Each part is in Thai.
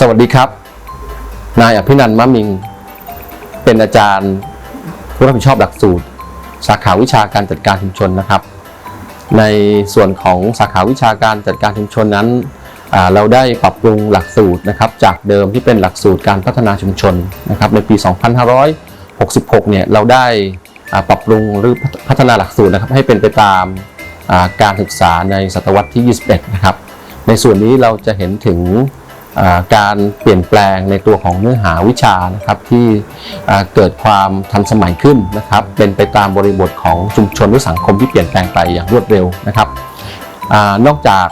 สวัสดีครับ นายอภินันท์มะมิง เป็นอาจารย์ผู้รับผิดชอบหลักสูตร สาขาวิชาการจัดการชุมชนนะครับ ในส่วนของสาขาวิชาการจัดการชุมชนนั้น เราได้ปรับปรุงหลักสูตรนะครับ จากเดิมที่เป็นหลักสูตรการพัฒนาชุมชนนะครับ ในปี 2566 เนี่ยเราได้ปรับปรุงหรือพัฒนาหลักสูตรนะครับ ให้เป็นไปตามการศึกษาในศตวรรษที่ 21 นะครับ ในส่วนนี้เราจะเห็นถึง การเปลี่ยนแปลงในตัวของเนื้อหาวิชานะครับที่เกิดความทันสมัยขึ้นนะครับเป็นไปตามบริบทของชุมชนหรือสังคมที่เปลี่ยนแปลงไปอย่างรวดเร็วนะครับอนอกจาก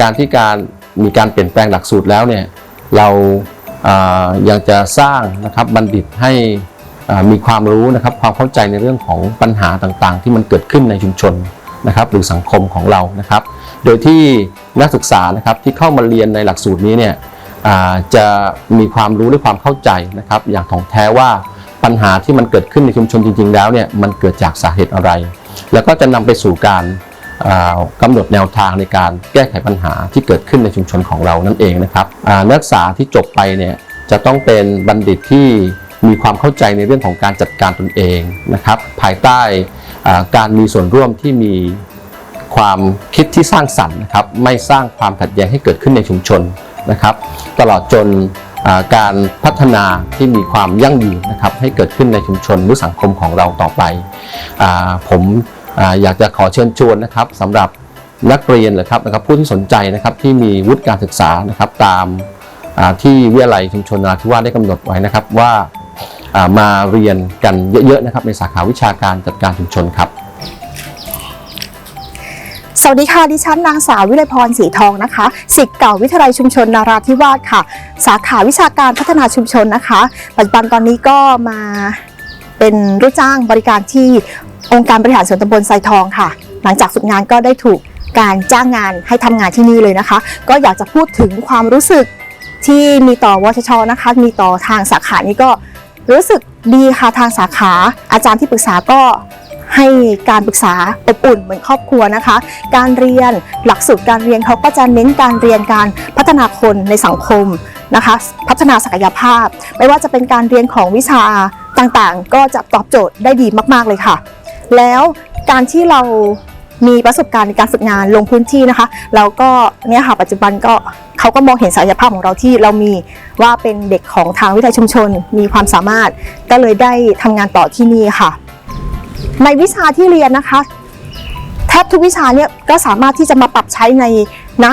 การที่การมีการเปลี่ยนแปลงหลักสูตรแล้วเนี่ยเราอ่ายังจะสร้างนะครับบัณฑิตให้มีความรู้นะครับความเข้าใจในเรื่องของปัญหาต่างๆ ที่มันเกิดขึ้นในชุมชน นะครับหรือสังคมของเรานะครับ โดยที่นักศึกษานะครับที่เข้ามาเรียนในหลักสูตรนี้เนี่ยจะมีความรู้และความเข้าใจนะครับ อย่างถ่องแท้ว่าปัญหาที่มันเกิดขึ้นในชุมชนจริง ๆ แล้วเนี่ยมันเกิดจากสาเหตุอะไร แล้วก็จะนำไปสู่การอ่ากำหนดแนวทางในการแก้ไขปัญหาที่เกิดขึ้นในชุมชนของเรานั่นเองนะครับนักศึกษาที่จบไปเนี่ยจะต้องเป็นบัณฑิตที่มีความเข้าใจในเรื่องของการจัดการตนเองนะครับ ภายใต้ การมีส่วนร่วมที่มีความคิดที่สร้างสรรค์นะครับไม่สร้างความขัดแย้งให้เกิดขึ้นในชุมชนนะครับ ตลอดจนการพัฒนาที่มีความยั่งยืนนะครับให้เกิดขึ้นในชุมชนหรือสังคมของเราต่อไปอผมออยากจะขอเชิญชวนนะครับสำหรับนักเรียนเลยครับนะครับผู้ที่สนใจนะครับที่มีวุฒิการศึกษานะครับตามที่วิทยาลัยชุมชนนาธิวาสได้กำหนดไว้นะครับว่า มาเรียนกันเยอะๆนะครับในสาขาวิชาการจัดการชุมชนครับ สวัสดีค่ะ ดิฉันนางสาววิไลพรสีทองนะคะศิษย์เก่าวิทยาลัยชุมชนนาราธิวาสค่ะ สาขาวิชาการพัฒนาชุมชนนะคะ ปัจจุบันตอนนี้ก็มาเป็นลูกจ้างบริการที่องค์การบริหารส่วนตำบลไซทองค่ะ หลังจากฝึกงานก็ได้ถูกการจ้างงานให้ทำงานที่นี่เลยนะคะ ก็อยากจะพูดถึงความรู้สึกที่มีต่อวชชนะคะ มีต่อทางสาขานี้ก็ รู้สึกดีค่ะทางสาขา อาจารย์ที่ปรึกษาก็ให้การปรึกษาอบอุ่นเหมือนครอบครัวนะคะ การเรียนหลักสูตรการเรียนเขาก็จะเน้นการเรียนการพัฒนาคนในสังคมนะคะ พัฒนาศักยภาพ ไม่ว่าจะเป็นการเรียนของวิชาต่างๆ ก็จะตอบโจทย์ได้ดีมากๆเลยค่ะ แล้วการที่เรามีประสบการณ์ในการฝึกงานลงพื้นที่นะคะ แล้วก็เนี่ยค่ะปัจจุบันก็ เขาก็มองเห็นศักยภาพของเราที่เรามีว่าเป็นเด็กของทางวิทยาชุมชน มีความสามารถ ก็เลยได้ทำงานต่อที่นี่ค่ะ ในวิชาที่เรียนนะคะแทบทุกวิชาเนี่ยก็สามารถที่จะมาปรับใช้ในณ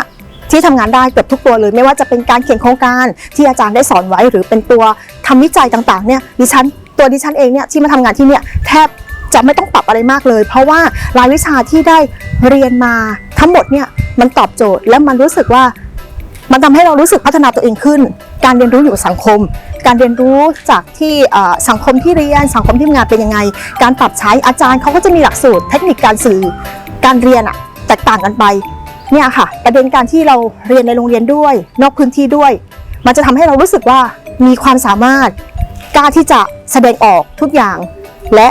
ที่ทำงานได้เกือบทุกตัวเลย ไม่ว่าจะเป็นการเขียนโครงการที่อาจารย์ได้สอนไว้ หรือเป็นตัวทำวิจัยต่างๆเนี่ยดิฉันตัวดิฉันเองเนี่ยที่มาทำงานที่เนี่ยแทบจะไม่ต้องปรับอะไรมากเลย เพราะว่ารายวิชาที่ได้เรียนมาทั้งหมดเนี่ยมันตอบโจทย์และมันรู้สึกว่า มันทำให้เรารู้สึกพัฒนาตัวเองขึ้น การเรียนรู้อยู่กับสังคม การเรียนรู้จากที่สังคมที่เรียน สังคมที่ทำงานเป็นยังไง การปรับใช้อาจารย์เขาก็จะมีหลักสูตร เทคนิคการสื่อ การเรียนอะแตกต่างกันไป เนี่ยค่ะ ประเด็นการที่เราเรียนในโรงเรียนด้วย นอกพื้นที่ด้วย มันจะทำให้เรารู้สึกว่ามีความสามารถ กล้าที่จะแสดงออกทุกอย่าง และ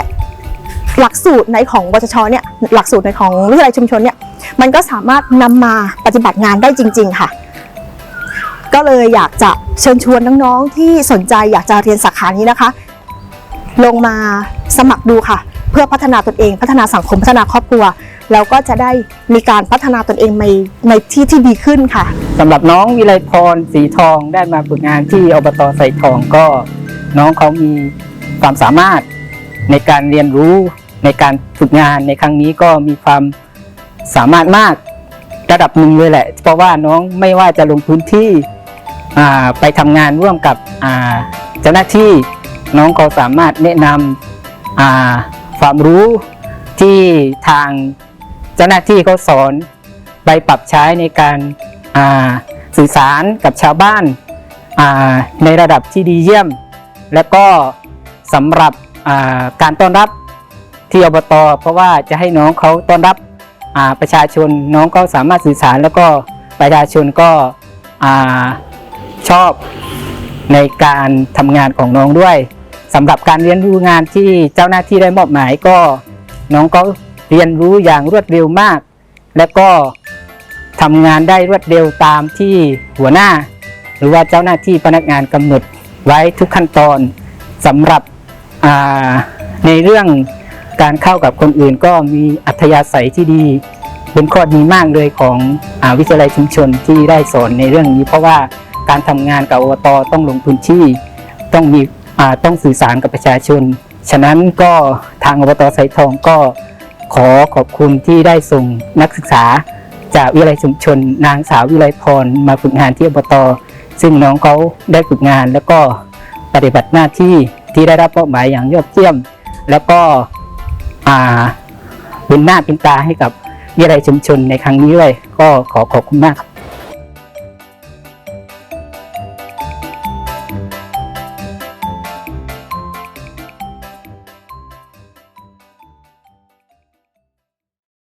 หลักสูตรในของวชชเนี่ย หลักสูตรในของวิทยาลัยชุมชนเนี่ย มันก็สามารถนำมาปฏิบัติงานได้จริง ๆ ค่ะ ก็เลยอยากจะเชิญชวนน้องๆที่สนใจอยากจะเรียนสาขานี้นะคะ ลงมาสมัครดูค่ะ เพื่อพัฒนาตนเอง พัฒนาสังคมพัฒนาครอบครัวแล้วก็จะได้มีการพัฒนาตนเองในในที่ที่ดีขึ้นค่ะสำหรับน้องวิไลพรสีทองได้มาฝึกงานที่อบตไซทองก็ น้องเขามีความสามารถในการเรียนรู้ในการฝึกงานในครั้งนี้ก็มีความสามารถมากระดับหนึ่งเลยแหละ เพราะว่าน้องไม่ว่าจะลงพื้นที่ ไปทำงานร่วมกับเจ้าหน้าที่น้องเขาสามารถแนะนำความรู้ที่ทางเจ้าหน้าที่เขาสอนไปปรับใช้ในการาสื่อสารกับชาวบ้านาในระดับที่ดีเยี่ยม และก็สำหรับาการต้อนรับที่อบตเพราะว่าจะให้น้องเขาต้อนรับประชาชนน้องก็สามารถสื่อสารแล้วก็ประชาชนก็ ชอบในการทำงานของน้องด้วยสำหรับการเรียนรู้งานที่เจ้าหน้าที่ได้มอบหมายก็ น้องก็เรียนรู้อย่างรวดเร็วมาก และก็ทำงานได้รวดเร็วตามที่หัวหน้า หรือว่าเจ้าหน้าที่พนักงานกำหนดไว้ทุกขั้นตอนสำหรับในเรื่องการเข้ากับคนอื่นก็มีอัธยาศัยที่ดีเป็นข้อดีมากเลยของอวิทยาลัยชุมชนที่ได้สอนในเรื่องนี้เพราะว่า การทำงานกับอบตต้องลงพื้นที่ ต้องมีต้องสื่อสารกับประชาชน ฉะนั้นก็ทางอบตไซทองก็ขอขอบคุณที่ได้ส่งนักศึกษา จากวิทยาลัยชุมชน นางสาววิไลพรมาฝึกงานที่อบต ซึ่งน้องเขาได้ฝึกงานแล้วก็ปฏิบัติหน้าที่ที่ได้รับมอบหมายอย่างยอดเยี่ยม แล้วก็เป็นหน้าเป็นตาให้กับวิทยาลัยชุมชนในครั้งนี้ด้วยก็ขอขอบคุณมากครับ